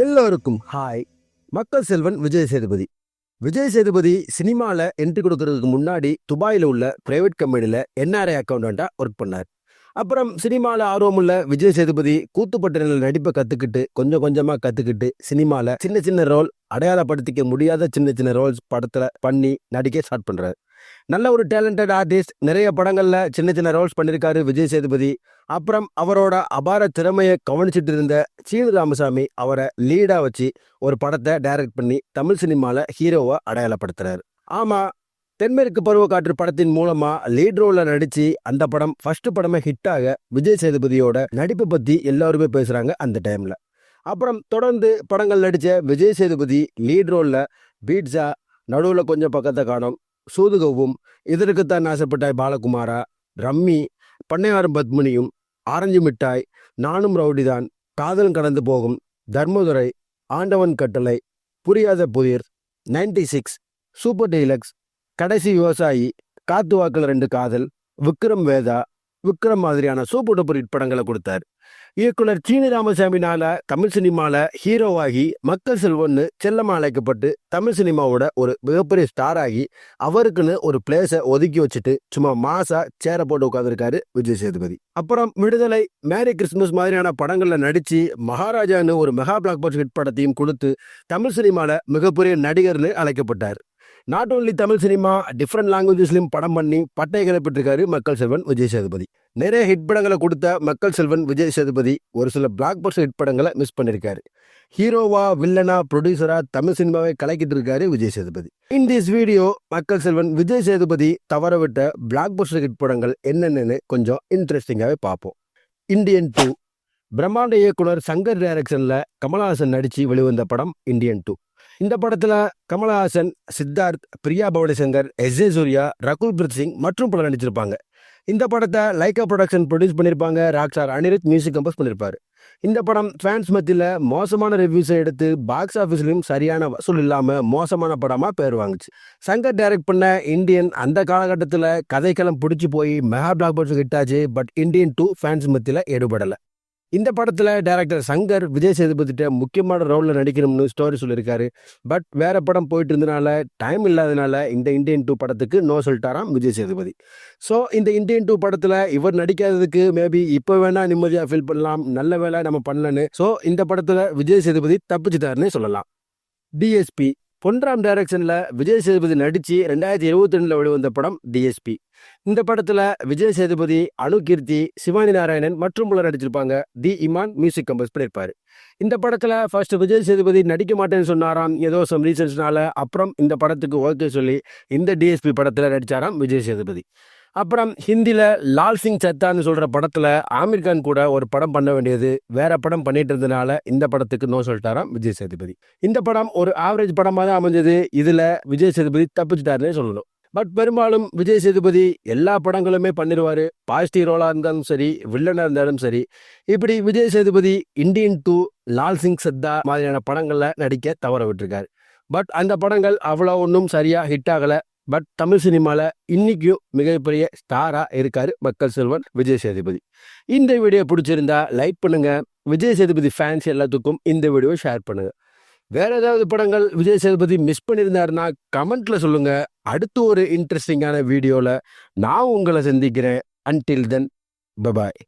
எல்லோருக்கும் ஹாய் மக்கள் செல்வன் விஜய் சேதுபதி. விஜய் சேதுபதி சினிமாவில் என்ட்ரி கொடுக்கறதுக்கு முன்னாடி துபாயில் உள்ள பிரைவேட் கம்பெனியில் என்ஆர்ஐ அக்கௌண்டண்ட்டாக ஒர்க் பண்ணார். அப்புறம் சினிமாவில் ஆர்வமுள்ள விஜய் சேதுபதி கூத்துப்பட்டினில் நடிப்பை கற்றுக்கிட்டு கொஞ்சம் கொஞ்சமாக கற்றுக்கிட்டு சினிமாவில் சின்ன சின்ன ரோல் அடையாளப்படுத்திக்க முடியாத சின்ன சின்ன ரோல்ஸ் படத்தில் பண்ணி நடிக்க ஸ்டார்ட் பண்ணுறாரு நல்ல ஒரு டேலண்டட் ஆர்டிஸ்ட் நிறைய படங்களில் சின்ன சின்ன ரோல்ஸ் பண்ணியிருக்காரு விஜய் சேதுபதி. அப்புறம் அவரோட அபார திறமையை கவனிச்சிட்டு இருந்த சீனு ராமசாமி அவரை லீடாக வச்சு ஒரு படத்தை டைரக்ட் பண்ணி தமிழ் சினிமாவில் ஹீரோவை அடையாளப்படுத்துறாரு. ஆமாம் தென்மேற்கு பருவக்காற்று படத்தின் மூலமா லீட் ரோலில் நடிச்சு அந்த படம் ஃபர்ஸ்ட் படமே ஹிட்டாக விஜய் சேதுபதியோட நடிப்பை பத்தி எல்லாருமே பேசுறாங்க அந்த டைம்ல அப்புறம் தொடர்ந்து படங்கள் நடித்த விஜய் சேதுபதி லீட் ரோலில் பீட்ஸா நடுவில் கொஞ்சம் பக்கத்தை காணும் சூதுகவும் இதற்குத்தான் ஆசைப்பட்டாய் பாலகுமாரா? ரம்மி பண்ணையாரம் பத்மினியும் ஆரஞ்சு மிட்டாய் நானும் ரவுடிதான் காதல் கடந்து போகும் தர்மதுரை ஆண்டவன் கட்டளை புரியாத புதிர் நைன்டி சிக்ஸ் சூப்பர் டீலக்ஸ் கடைசி விவசாயி காத்து வாக்கில் ரெண்டு காதல் விக்ரம் வேதா விக்ரம் மாதிரியான சூப்பர் டூப்பர் படங்களை கொடுத்தார். இயக்குனர் சீனி ராமசாமினால தமிழ் சினிமால ஹீரோவாகி மக்கள் செல்வன்னு செல்லமா அழைக்கப்பட்டு தமிழ் சினிமாவோட ஒரு மிகப்பெரிய ஸ்டார் ஆகி அவருக்குன்னு ஒரு பிளேஸை ஒதுக்கி வச்சுட்டு சும்மா மாசா சேர போட்டு உட்காந்துருக்காரு விஜய் சேதுபதி. அப்புறம் விடுதலை மேரி கிறிஸ்துமஸ் மாதிரியான படங்கள்ல நடிச்சு மகாராஜான்னு ஒரு மெகா பிளாக் பஸ்டர் ஹிட் படத்தையும் கொடுத்து தமிழ் சினிமால மிகப்பெரிய நடிகர்னு அழைக்கப்பட்டார். Not only Tamil cinema different லாங்குவேஜஸ்லையும் படம் பண்ணி பட்டை கிளப்பிட்டிருக்காரு மக்கள் செல்வன் விஜய் சேதுபதி நிறைய ஹிட் படங்களை கொடுத்த மக்கள் செல்வன் விஜய் சேதுபதி ஒரு சில பிளாக் பஸ்டர் ஹிட் படங்களை மிஸ் பண்ணியிருக்காரு ஹீரோவா வில்லனா ப்ரொடியூசரா தமிழ் சினிமாவை கலக்கிட்டு இருக்காரு Vijay Sethupathi in this video Makkal Selvan Vijay Sethupathi தவறவிட்ட பிளாக் பஸ்டர் ஹிட் படங்கள் என்னென்னு கொஞ்சம் இன்ட்ரெஸ்டிங்காகவே பார்ப்போம். இந்தியன் டூ பிரம்மாண்ட இயக்குனர் சங்கர் டைரக்ஷனில் கமல்ஹாசன் நடிச்சு வெளிவந்த படம் இந்தியன் டூ இந்த படத்தில் கமலஹாசன் சித்தார்த் பிரியா பவனிசங்கர் எஸ் ஏ சூர்யா ரகுல் பிரீத் சிங் மற்றும் பலர் நடிச்சிருப்பாங்க. இந்த படத்தை லைக்கா ப்ரொடக்ஷன் ப்ரொடியூஸ் பண்ணியிருப்பாங்க ராக்ஸார் அனிருத் மியூசிக் கம்போஸ் பண்ணியிருப்பார். இந்த படம் ஃபேன்ஸ் மத்தியில் மோசமான ரிவ்யூஸை எடுத்து பாக்ஸ் ஆஃபீஸ்லையும் சரியான வசூல் இல்லாமல் மோசமான படமாக பேர் வாங்குச்சு. சங்கர் டைரக்ட் பண்ண இந்தியன் அந்த காலகட்டத்தில் கதைக்களம் பிடிச்சி போய் மெகா பிளாக் பஸ்டர் ஹிட் ஆச்சு பட் இந்தியன் டூ ஃபேன்ஸ் மத்தியில் எடுபடலை. இந்த படத்தில் டைரக்டர் சங்கர் விஜய் சேதுபதிட்ட முக்கியமான ரோலில் நடிக்கணும்னு ஸ்டோரி சொல்லியிருக்காரு. பட் வேற படம் போயிட்டு இருந்தனால டைம் இல்லாதனால இந்த இந்தியன் டூ படத்துக்கு நோ சொல்லிட்டாராம் விஜய் சேதுபதி. ஸோ இந்த இந்தியன் டூ படத்தில் இவர் நடிக்காததுக்கு மேபி இப்போ வேணா நிம்மதியாக ஃபீல் பண்ணலாம் நல்ல வேலை நம்ம பண்ணலன்னு ஸோ இந்த படத்தில் விஜய் சேதுபதி தப்பிச்சுட்டாருன்னு சொல்லலாம். டிஎஸ்பி பொன்ராம் டைரக்ஷனில் விஜய் சேதுபதி நடித்து ரெண்டாயிரத்தி இருபத்தி ரெண்டில் வெளிவந்த படம் டிஎஸ்பி இந்த படத்தில் விஜய் சேதுபதி அனு கீர்த்தி சிவானி நாராயணன் மற்றும் பலர் நடிச்சிருப்பாங்க. தி இமான் மியூசிக் கம்போஸ் பண்ணியிருப்பார் இந்த படத்தில் ஃபர்ஸ்ட் விஜய் சேதுபதி நடிக்க மாட்டேன்னு சொன்னாராம். ஏதோ சம் ரீசன்ஸ்னால அப்புறம் இந்த படத்துக்கு ஓகே சொல்லி இந்த டிஎஸ்பி படத்தில் நடிச்சாராம் விஜய் சேதுபதி. அப்புறம் ஹிந்தியில் லால் சிங் சத்தான்னு சொல்கிற படத்தில் ஆமீர் கான் கூட ஒரு படம் பண்ண வேண்டியது. வேற படம் பண்ணிட்டு இருந்தனால இந்த படத்துக்கு நோ சொல்லிட்டாராம் விஜய் சேதுபதி. இந்த படம் ஒரு ஆவரேஜ் படமாக தான் அமைஞ்சது. இதில் விஜய் சேதுபதி தப்பிச்சிட்டாருன்னே சொல்லணும். பட் பெரும்பாலும் விஜய் சேதுபதி எல்லா படங்களுமே பண்ணிடுவார் பாசிட்டிவ் ரோலாக இருந்தாலும் சரி வில்லனாக இருந்தாலும் சரி. இப்படி விஜய் சேதுபதி இந்தியன் டூ லால் சிங் சத்தா மாதிரியான படங்களில் நடிக்க தவற விட்டுருக்காரு. பட் அந்த படங்கள் அவ்வளோ ஒன்றும் சரியாக ஹிட் ஆகலை. பட் தமிழ் சினிமாவில் இன்றைக்கும் மிகப்பெரிய ஸ்டாராக இருக்கார் மக்கள் செல்வன் விஜய் சேதுபதி. இந்த வீடியோ பிடிச்சிருந்தா லைக் பண்ணுங்கள் விஜய் சேதுபதி ஃபேன்ஸ் எல்லாத்துக்கும் இந்த வீடியோ ஷேர் பண்ணுங்கள் வேறு ஏதாவது படங்கள் விஜய் சேதுபதி மிஸ் பண்ணியிருந்தாருன்னா கமெண்ட்டில் சொல்லுங்கள் அடுத்து ஒரு இன்ட்ரெஸ்டிங்கான வீடியோவில் நான் உங்களை சந்திக்கிறேன். Until then bye bye